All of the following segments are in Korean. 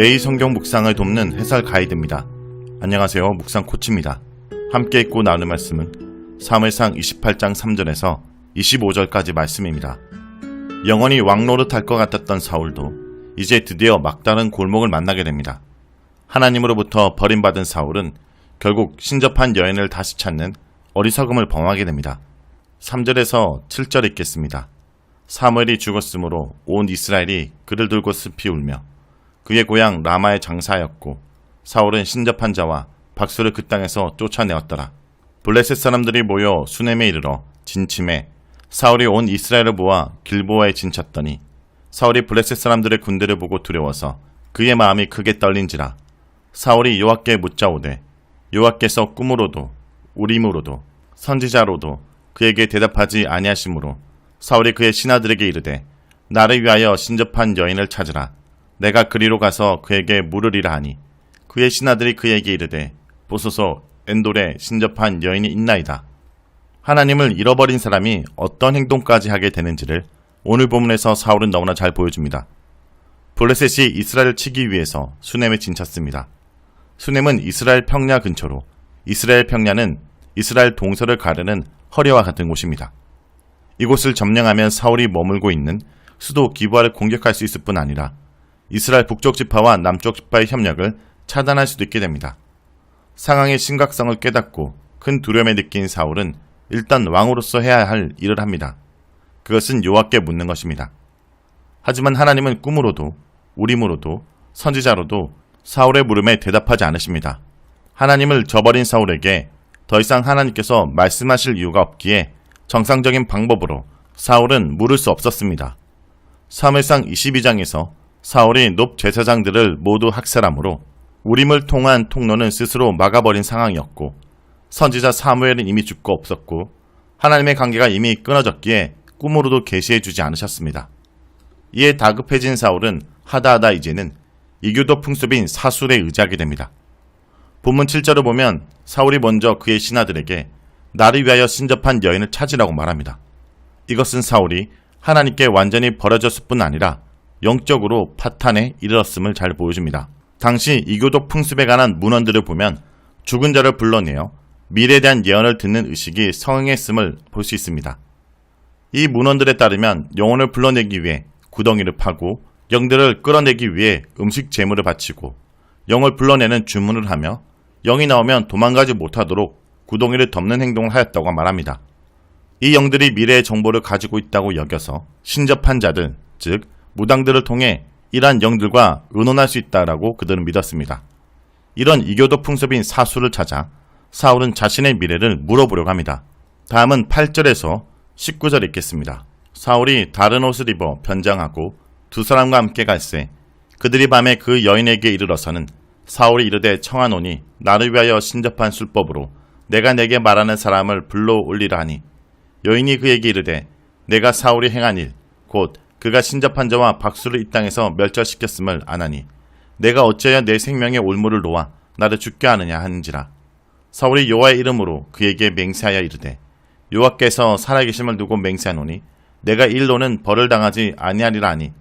매일 성경 묵상을 돕는 해설 가이드입니다. 안녕하세요. 묵상 코치입니다. 함께 읽고 나누는 말씀은 사무엘상 28장 3절에서 25절까지 말씀입니다. 영원히 왕노릇할 것 같았던 사울도 이제 드디어 막다른 골목을 만나게 됩니다. 하나님으로부터 버림받은 사울은 결국 신접한 여인을 다시 찾는 어리석음을 범하게 됩니다. 3절에서 7절 읽겠습니다. 사무엘이 죽었으므로 온 이스라엘이 그를 들고 슬피 울며 그의 고향 라마에 장사하였고 사울은 신접한 자와 박수를 그 땅에서 쫓아내었더라. 블레셋 사람들이 모여 수넴에 이르러 진침해 사울이 온 이스라엘을 모아 길보아에 진쳤더니 사울이 블레셋 사람들의 군대를 보고 두려워서 그의 마음이 크게 떨린지라 사울이 여호와께 묻자오되 여호와께서 꿈으로도 우림으로도 선지자로도 그에게 대답하지 아니하시므로 사울이 그의 신하들에게 이르되 나를 위하여 신접한 여인을 찾으라 내가 그리로 가서 그에게 물으리라 하니 그의 신하들이 그에게 이르되 보소서 엔돌에 신접한 여인이 있나이다 하나님을 잃어버린 사람이 어떤 행동까지 하게 되는지를 오늘 본문에서 사울은 너무나 잘 보여줍니다. 블레셋이 이스라엘을 치기 위해서 수넴에 진쳤습니다. 수넴은 이스라엘 평야 근처로 이스라엘 평야는 이스라엘 동서를 가르는 허리와 같은 곳입니다. 이곳을 점령하면 사울이 머물고 있는 수도 기부아를 공격할 수 있을 뿐 아니라 이스라엘 북쪽 지파와 남쪽 지파의 협력을 차단할 수도 있게 됩니다. 상황의 심각성을 깨닫고 큰 두려움에 느낀 사울은 일단 왕으로서 해야 할 일을 합니다. 그것은 여호와께 묻는 것입니다. 하지만 하나님은 꿈으로도 우림으로도 선지자로도 사울의 물음에 대답하지 않으십니다. 하나님을 저버린 사울에게 더 이상 하나님께서 말씀하실 이유가 없기에 정상적인 방법으로 사울은 물을 수 없었습니다. 사무엘상 22장에서 사울이 높 제사장들을 모두 학살함으로 우림을 통한 통로는 스스로 막아버린 상황이었고 선지자 사무엘은 이미 죽고 없었고 하나님의 관계가 이미 끊어졌기에 꿈으로도 계시해 주지 않으셨습니다. 이에 다급해진 사울은 하다하다 이제는 이교도 풍습인 사술에 의지하게 됩니다. 본문 7절을 보면 사울이 먼저 그의 신하들에게 나를 위하여 신접한 여인을 찾으라고 말합니다. 이것은 사울이 하나님께 완전히 버려졌을 뿐 아니라 영적으로 파탄에 이르렀음을 잘 보여줍니다. 당시 이교도 풍습에 관한 문헌들을 보면 죽은 자를 불러내어 미래에 대한 예언을 듣는 의식이 성행했음을 볼 수 있습니다. 이 문헌들에 따르면 영혼을 불러내기 위해 구덩이를 파고 영들을 끌어내기 위해 음식 제물을 바치고 영을 불러내는 주문을 하며 영이 나오면 도망가지 못하도록 구덩이를 덮는 행동을 하였다고 말합니다. 이 영들이 미래의 정보를 가지고 있다고 여겨서 신접한 자들, 즉 무당들을 통해 이러한 영들과 의논할 수 있다라고 그들은 믿었습니다. 이런 이교도 풍습인 사수를 찾아 사울은 자신의 미래를 물어보려고 합니다. 다음은 8절에서 19절 읽겠습니다. 사울이 다른 옷을 입어 변장하고 두 사람과 함께 갈새 그들이 밤에 그 여인에게 이르러서는 사울이 이르되 청하노니 나를 위하여 신접한 술법으로 내가 내게 말하는 사람을 불러 올리라 하니 여인이 그에게 이르되 내가 사울이 행한 일 곧 그가 신접한 자와 박수를 이 땅에서 멸절시켰음을 아나니 내가 어찌하여 내 생명의 올무를 놓아 나를 죽게 하느냐 하는지라. 사울이 여호와의 이름으로 그에게 맹세하여 이르되 여호와께서 살아계심을 두고 맹세하노니 내가 일로는 벌을 당하지 아니하리라 하니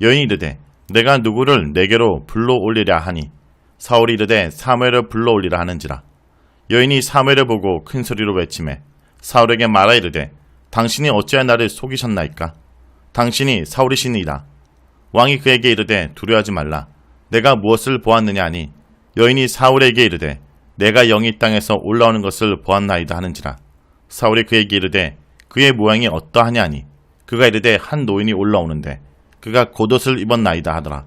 여인이 이르되 내가 누구를 내게로 불러 올리랴 하니 사울이 이르되 사무엘을 불러 올리라 하는지라. 여인이 사무엘을 보고 큰 소리로 외치매 사울에게 말하 이르되 당신이 어찌하여 나를 속이셨나이까 당신이 사울이시니이다. 왕이 그에게 이르되 두려워하지 말라. 내가 무엇을 보았느냐 하니 여인이 사울에게 이르되 내가 영이 땅에서 올라오는 것을 보았나이다 하는지라. 사울이 그에게 이르되 그의 모양이 어떠하냐 하니 그가 이르되 한 노인이 올라오는데 그가 겉옷을 입었나이다 하더라.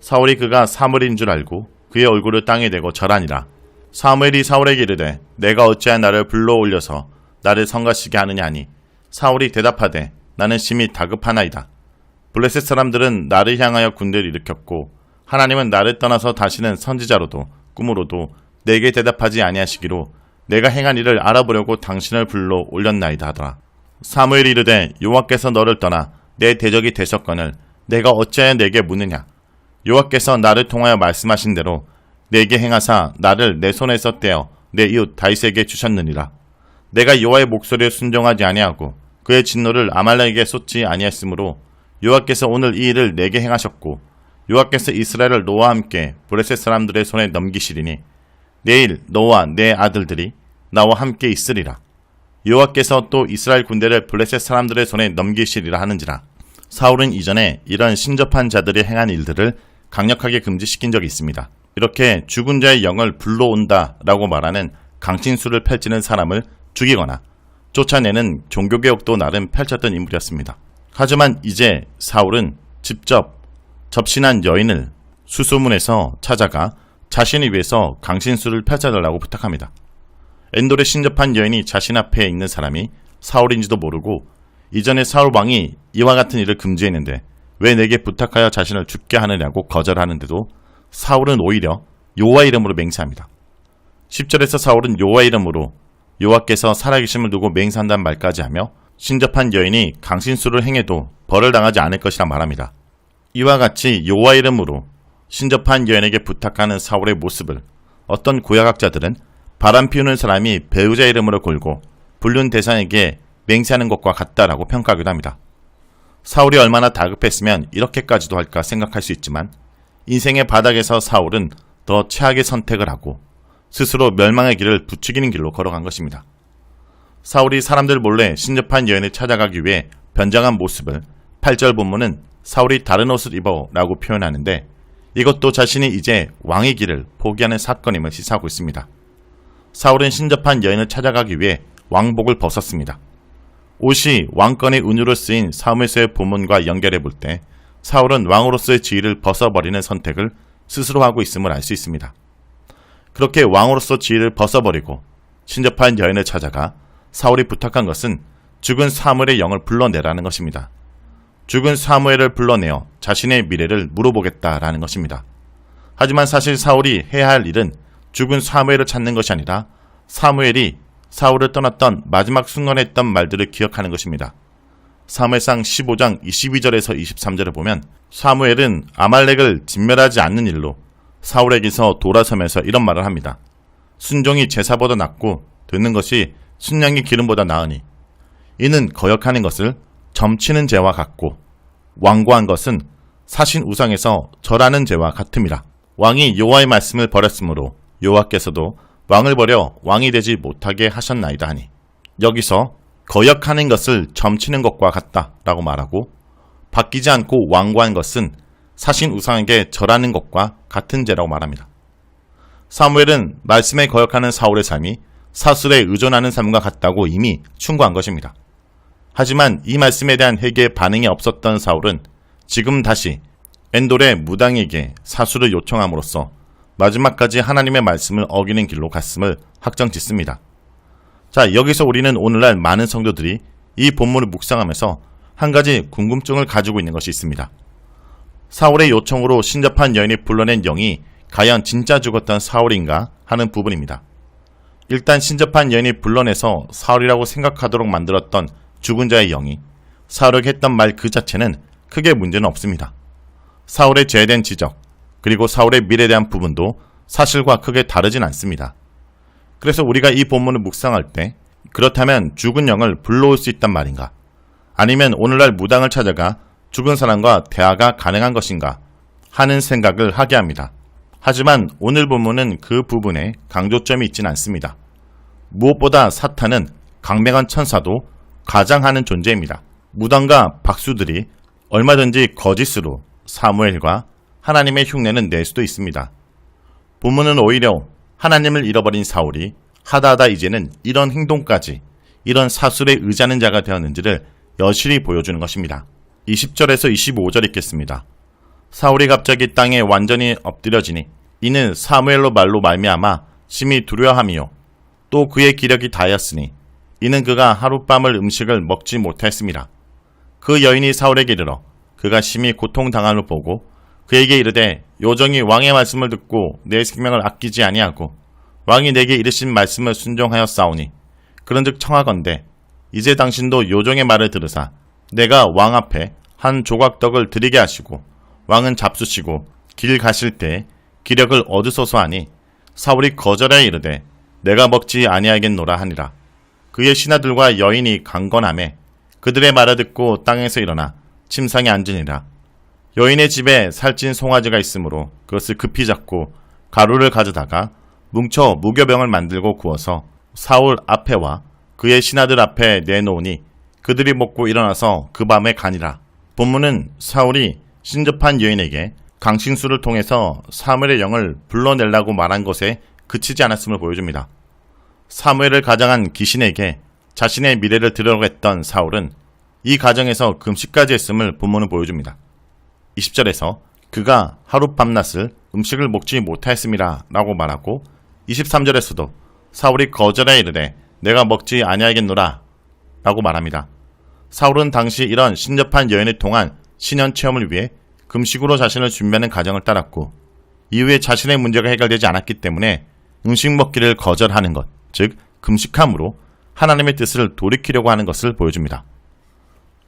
사울이 그가 사물인 줄 알고 그의 얼굴을 땅에 대고 절하니라. 사무엘이 사울에게 이르되 내가 어찌하여 나를 불러 올려서 나를 성가시게 하느냐 하니 사울이 대답하되 나는 심히 다급하나이다. 블레셋 사람들은 나를 향하여 군대를 일으켰고 하나님은 나를 떠나서 다시는 선지자로도 꿈으로도 내게 대답하지 아니하시기로 내가 행한 일을 알아보려고 당신을 불러 올렸나이다 하더라. 사무엘이 이르되 여호와께서 너를 떠나 내 대적이 되셨거늘 내가 어찌하여 내게 묻느냐? 여호와께서 나를 통하여 말씀하신 대로 내게 행하사 나를 내 손에서 떼어 내 이웃 다윗에게 주셨느니라. 내가 여호와의 목소리에 순종하지 아니하고 그의 진노를 아말렉에게 쏟지 아니했으므로 여호와께서 오늘 이 일을 내게 행하셨고 여호와께서 이스라엘을 노와 함께 브레셋 사람들의 손에 넘기시리니 내일 너와 내 아들들이 나와 함께 있으리라. 여호와께서 또 이스라엘 군대를 블레셋 사람들의 손에 넘기시리라 하는지라. 사울은 이전에 이런 신접한 자들이 행한 일들을 강력하게 금지시킨 적이 있습니다. 이렇게 죽은 자의 영을 불러온다라고 말하는 강신술을 펼치는 사람을 죽이거나 쫓아내는 종교개혁도 나름 펼쳤던 인물이었습니다. 하지만 이제 사울은 직접 접신한 여인을 수소문에서 찾아가 자신을 위해서 강신술을 펼쳐달라고 부탁합니다. 엔돌에 신접한 여인이 자신 앞에 있는 사람이 사울인지도 모르고 이전에 사울 왕이 이와 같은 일을 금지했는데 왜 내게 부탁하여 자신을 죽게 하느냐고 거절하는데도 사울은 오히려 요와 이름으로 맹세합니다. 10절에서 사울은 요와 이름으로 요와께서 살아계심을 두고 맹세한다는 말까지 하며 신접한 여인이 강신술을 행해도 벌을 당하지 않을 것이라 말합니다. 이와 같이 요와 이름으로 신접한 여인에게 부탁하는 사울의 모습을 어떤 고야학자들은 바람 피우는 사람이 배우자 이름으로 걸고 불륜 대상에게 맹세하는 것과 같다라고 평가하기도 합니다. 사울이 얼마나 다급했으면 이렇게까지도 할까 생각할 수 있지만 인생의 바닥에서 사울은 더 최악의 선택을 하고 스스로 멸망의 길을 부추기는 길로 걸어간 것입니다. 사울이 사람들 몰래 신접한 여인을 찾아가기 위해 변장한 모습을 8절 본문은 사울이 다른 옷을 입어 라고 표현하는데 이것도 자신이 이제 왕의 길을 포기하는 사건임을 시사하고 있습니다. 사울은 신접한 여인을 찾아가기 위해 왕복을 벗었습니다. 옷이 왕권의 은유로 쓰인 사무엘서의 본문과 연결해 볼 때 사울은 왕으로서의 지위를 벗어버리는 선택을 스스로 하고 있음을 알 수 있습니다. 그렇게 왕으로서 지위를 벗어버리고 신접한 여인을 찾아가 사울이 부탁한 것은 죽은 사무엘의 영을 불러내라는 것입니다. 죽은 사무엘을 불러내어 자신의 미래를 물어보겠다라는 것입니다. 하지만 사실 사울이 해야 할 일은 죽은 사무엘을 찾는 것이 아니라 사무엘이 사울을 떠났던 마지막 순간에 했던 말들을 기억하는 것입니다. 사무엘상 15장 22절에서 23절을 보면 사무엘은 아말렉을 진멸하지 않는 일로 사울에게서 돌아서면서 이런 말을 합니다. 순종이 제사보다 낫고 듣는 것이 순양이 기름보다 나으니 이는 거역하는 것을 점치는 죄와 같고 왕고한 것은 사신 우상에서 절하는 죄와 같음이라. 왕이 여호와의 말씀을 버렸으므로 여호와께서도 왕을 버려 왕이 되지 못하게 하셨나이다 하니 여기서 거역하는 것을 점치는 것과 같다라고 말하고 바뀌지 않고 왕고한 것은 사신 우상에게 절하는 것과 같은 죄라고 말합니다. 사무엘은 말씀에 거역하는 사울의 삶이 사술에 의존하는 삶과 같다고 이미 충고한 것입니다. 하지만 이 말씀에 대한 회개의 반응이 없었던 사울은 지금 다시 엔돌의 무당에게 사수를 요청함으로써 마지막까지 하나님의 말씀을 어기는 길로 갔음을 확정 짓습니다. 자, 여기서 우리는 오늘날 많은 성도들이 이 본문을 묵상하면서 한 가지 궁금증을 가지고 있는 것이 있습니다. 사울의 요청으로 신접한 여인이 불러낸 영이 과연 진짜 죽었던 사울인가 하는 부분입니다. 일단 신접한 여인이 불러내서 사울이라고 생각하도록 만들었던 죽은 자의 영이 사울에게 했던 말 그 자체는 크게 문제는 없습니다. 사울의 죄된 지적, 그리고 사울의 미래에 대한 부분도 사실과 크게 다르진 않습니다. 그래서 우리가 이 본문을 묵상할 때 그렇다면 죽은 영을 불러올 수 있단 말인가? 아니면 오늘날 무당을 찾아가 죽은 사람과 대화가 가능한 것인가? 하는 생각을 하게 합니다. 하지만 오늘 본문은 그 부분에 강조점이 있진 않습니다. 무엇보다 사탄은 강맹한 천사도 가장하는 존재입니다. 무당과 박수들이 얼마든지 거짓으로 사무엘과 하나님의 흉내는 낼 수도 있습니다. 본문은 오히려 하나님을 잃어버린 사울이 하다하다 이제는 이런 행동까지 이런 사술에 의지하는 자가 되었는지를 여실히 보여주는 것입니다. 20절에서 25절 읽겠습니다. 사울이 갑자기 땅에 완전히 엎드려지니 이는 사무엘로 말로 말미암아 심히 두려워함이요 또 그의 기력이 다였으니 이는 그가 하룻밤을 음식을 먹지 못했습니다. 그 여인이 사울에게 이르러 그가 심히 고통당함을 보고 그에게 이르되 요정이 왕의 말씀을 듣고 내 생명을 아끼지 아니하고 왕이 내게 이르신 말씀을 순종하여 싸우니 그런즉 청하건대 이제 당신도 요정의 말을 들으사 내가 왕 앞에 한 조각 떡을 드리게 하시고 왕은 잡수시고 길 가실 때 기력을 얻으소서 하니 사울이 거절하여 이르되 내가 먹지 아니하겠노라 하니라. 그의 신하들과 여인이 강건함에 그들의 말을 듣고 땅에서 일어나 침상에 앉으니라. 여인의 집에 살찐 송아지가 있으므로 그것을 급히 잡고 가루를 가져다가 뭉쳐 무교병을 만들고 구워서 사울 앞에와 그의 신하들 앞에 내놓으니 그들이 먹고 일어나서 그 밤에 가니라. 본문은 사울이 신접한 여인에게 강신수를 통해서 사무엘의 영을 불러내려고 말한 것에 그치지 않았음을 보여줍니다. 사무엘을 가장한 귀신에게 자신의 미래를 들으려고 했던 사울은 이 과정에서 금식까지 했음을 본문은 보여줍니다. 20절에서 그가 하루 밤낮을 음식을 먹지 못하였습니다 라고 말하고 23절에서도 사울이 거절해 이르되 내가 먹지 아니하겠노라 라고 말합니다. 사울은 당시 이런 신접한 여인을 통한 신현 체험을 위해 금식으로 자신을 준비하는 과정을 따랐고 이후에 자신의 문제가 해결되지 않았기 때문에 음식 먹기를 거절하는 것, 즉 금식함으로 하나님의 뜻을 돌이키려고 하는 것을 보여줍니다.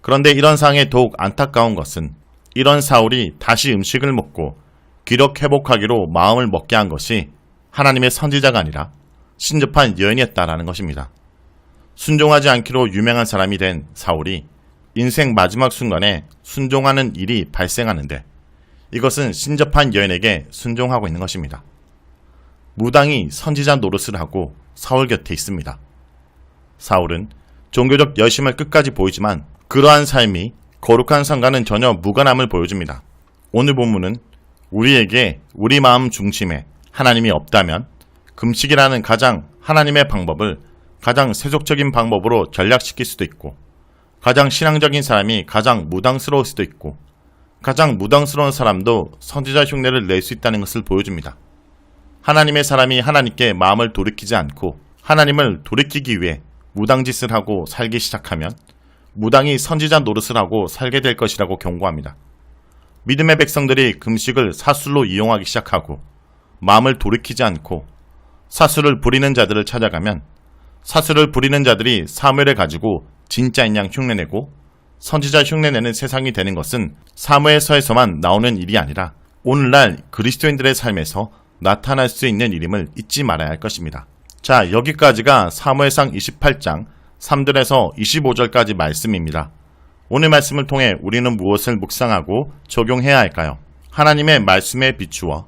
그런데 이런 상황에 더욱 안타까운 것은 이런 사울이 다시 음식을 먹고 기력 회복하기로 마음을 먹게 한 것이 하나님의 선지자가 아니라 신접한 여인이었다라는 것입니다. 순종하지 않기로 유명한 사람이 된 사울이 인생 마지막 순간에 순종하는 일이 발생하는데 이것은 신접한 여인에게 순종하고 있는 것입니다. 무당이 선지자 노릇을 하고 사울 곁에 있습니다. 사울은 종교적 열심을 끝까지 보이지만 그러한 삶이 거룩한 상과는 전혀 무관함을 보여줍니다. 오늘 본문은 우리에게 우리 마음 중심에 하나님이 없다면 금식이라는 가장 하나님의 방법을 가장 세속적인 방법으로 전략시킬 수도 있고 가장 신앙적인 사람이 가장 무당스러울 수도 있고 가장 무당스러운 사람도 선지자 흉내를 낼 수 있다는 것을 보여줍니다. 하나님의 사람이 하나님께 마음을 돌이키지 않고 하나님을 돌이키기 위해 무당짓을 하고 살기 시작하면 무당이 선지자 노릇을 하고 살게 될 것이라고 경고합니다. 믿음의 백성들이 금식을 사술로 이용하기 시작하고 마음을 돌이키지 않고 사술을 부리는 자들을 찾아가면 사술을 부리는 자들이 사무엘을 가지고 진짜인 양 흉내내고 선지자 흉내내는 세상이 되는 것은 사무엘서에서만 나오는 일이 아니라 오늘날 그리스도인들의 삶에서 나타날 수 있는 일임을 잊지 말아야 할 것입니다. 자, 여기까지가 사무엘상 28장 3절에서 25절까지 말씀입니다. 오늘 말씀을 통해 우리는 무엇을 묵상하고 적용해야 할까요? 하나님의 말씀에 비추어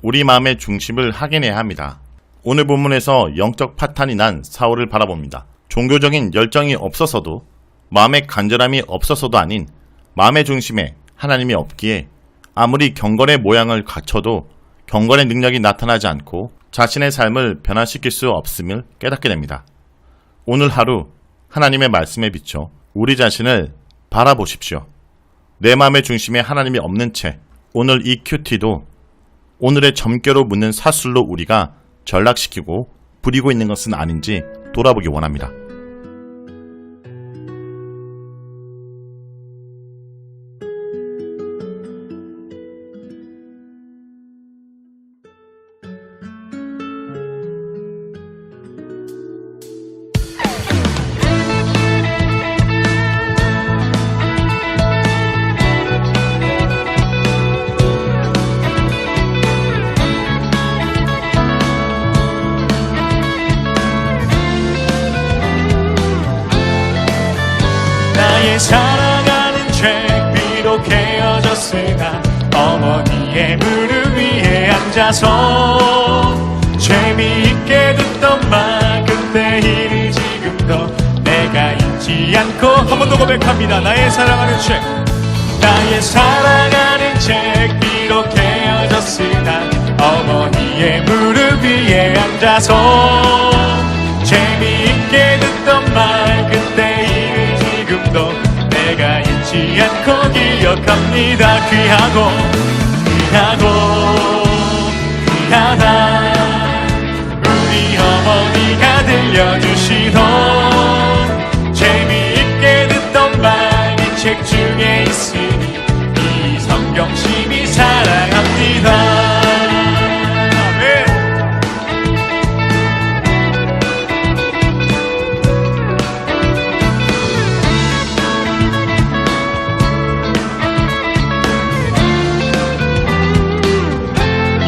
우리 마음의 중심을 확인해야 합니다. 오늘 본문에서 영적 파탄이 난 사울을 바라봅니다. 종교적인 열정이 없어서도 마음의 간절함이 없어서도 아닌 마음의 중심에 하나님이 없기에 아무리 경건의 모양을 갖춰도 경건의 능력이 나타나지 않고 자신의 삶을 변화시킬 수 없음을 깨닫게 됩니다. 오늘 하루 하나님의 말씀에 비춰 우리 자신을 바라보십시오. 내 마음의 중심에 하나님이 없는 채 오늘 이 큐티도 오늘의 점괘로 묻는 사술로 우리가 전락시키고 부리고 있는 것은 아닌지 돌아보기 원합니다. 사랑하는 죄 비록 헤어졌으나 어머니의 무릎 위에 앉아서 재미있게 듣던 말 그때 일을 지금도 내가 잊지 않고 한 번 더 고백합니다. 나의 사랑하는 죄. 나의 사랑하는 죄 비록 헤어졌으나 어머니의 무릎 위에 앉아서 재미있게 듣던 말 그때 일을 지금도 내가 잊지 않고 기억합니다. 귀하고 귀하고 귀하다. 우리 어머니가 들려주시던 재미있게 듣던 말이 책 중에 있으니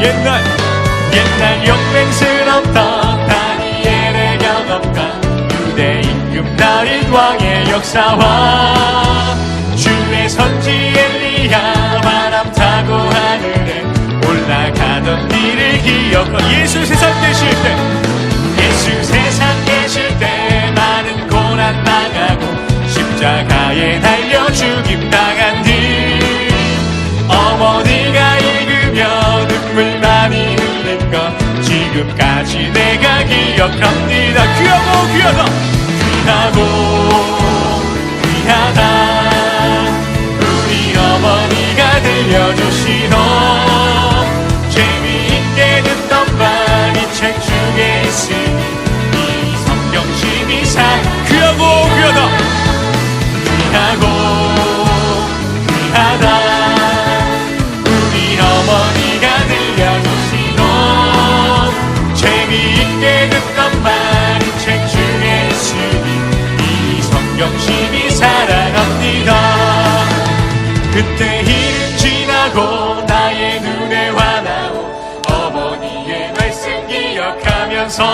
옛날 옛날 영맹스럽다 다니엘의 경험과 유대 임금 다윗 왕의 역사와 주의 선지 엘리야 바람 타고 하늘에 올라가던 길을 기억하 예수 세상 되실 때 예수 세상 계실 때 많은 고난 당하고 십자가에 달려 죽임 당한 뒤 기억합니다. 귀하고 귀하다. 귀하고 귀하다. 우리 어머니가 들려주시던 재미있게 듣던 말이 책 중에 있으니 이 성경 12사 그때 일은 지나고 나의 눈에 환하고 어머니의 말씀 기억하면서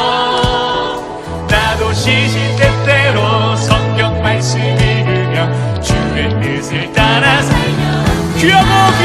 나도 시시때때로 성경 말씀 읽으며 주의 뜻을 따라 살며 귀하고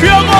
귀하고